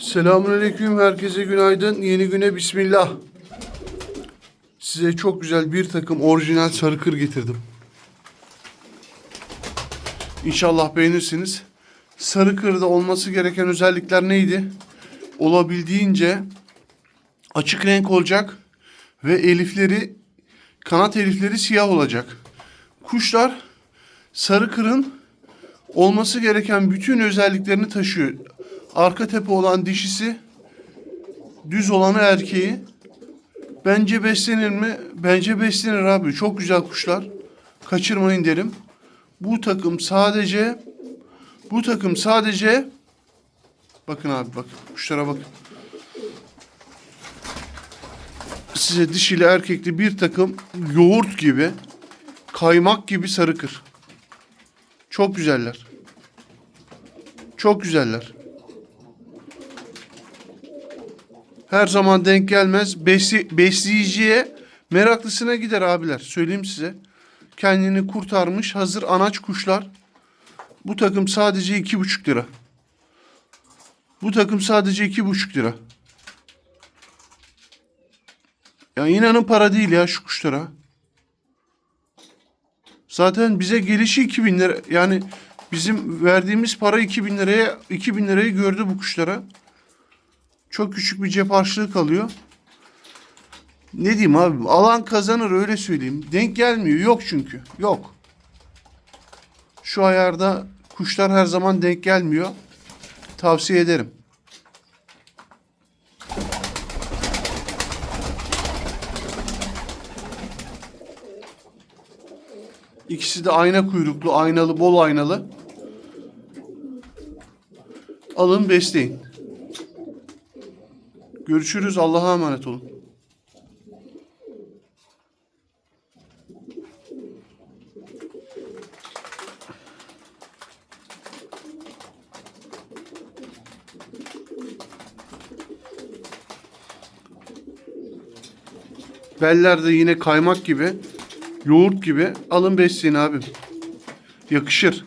Selamünaleyküm herkese günaydın. Yeni güne bismillah. Size çok güzel bir takım orijinal sarı kır getirdim. İnşallah beğenirsiniz. Sarı kırda olması gereken özellikler neydi? Olabildiğince açık renk olacak ve elifleri kanat elifleri siyah olacak. Kuşlar sarı kırın olması gereken bütün özelliklerini taşıyor. Arka tepe olan dişisi, düz olanı erkeği. Bence beslenir mi? Bence beslenir abi. Çok güzel kuşlar. Kaçırmayın derim. Bu takım sadece bu takım sadece bakın abi bak kuşlara bakın. Size dişili erkekli bir takım yoğurt gibi kaymak gibi sarı kır. Çok güzeller. Çok güzeller. Her zaman denk gelmez. Besi, besleyiciye meraklısına gider abiler. Söyleyeyim size. Kendini kurtarmış hazır anaç kuşlar. Bu takım sadece iki buçuk lira. Bu takım sadece iki buçuk lira. Ya inanın para değil ya şu kuşlara. Zaten bize gelişi 2000 lira. Yani bizim verdiğimiz para 2000 liraya 2000 lirayı gördü bu kuşlara. Çok küçük bir cep harçlığı kalıyor. Ne diyeyim abi? Alan kazanır öyle söyleyeyim. Denk gelmiyor. Yok çünkü. Yok. Şu ayarda kuşlar her zaman denk gelmiyor. Tavsiye ederim. İkisi de ayna kuyruklu, aynalı, bol aynalı. Alın besleyin. Görüşürüz. Allah'a emanet olun. Beller de yine kaymak gibi, yoğurt gibi. Alın besleyin abim. Yakışır.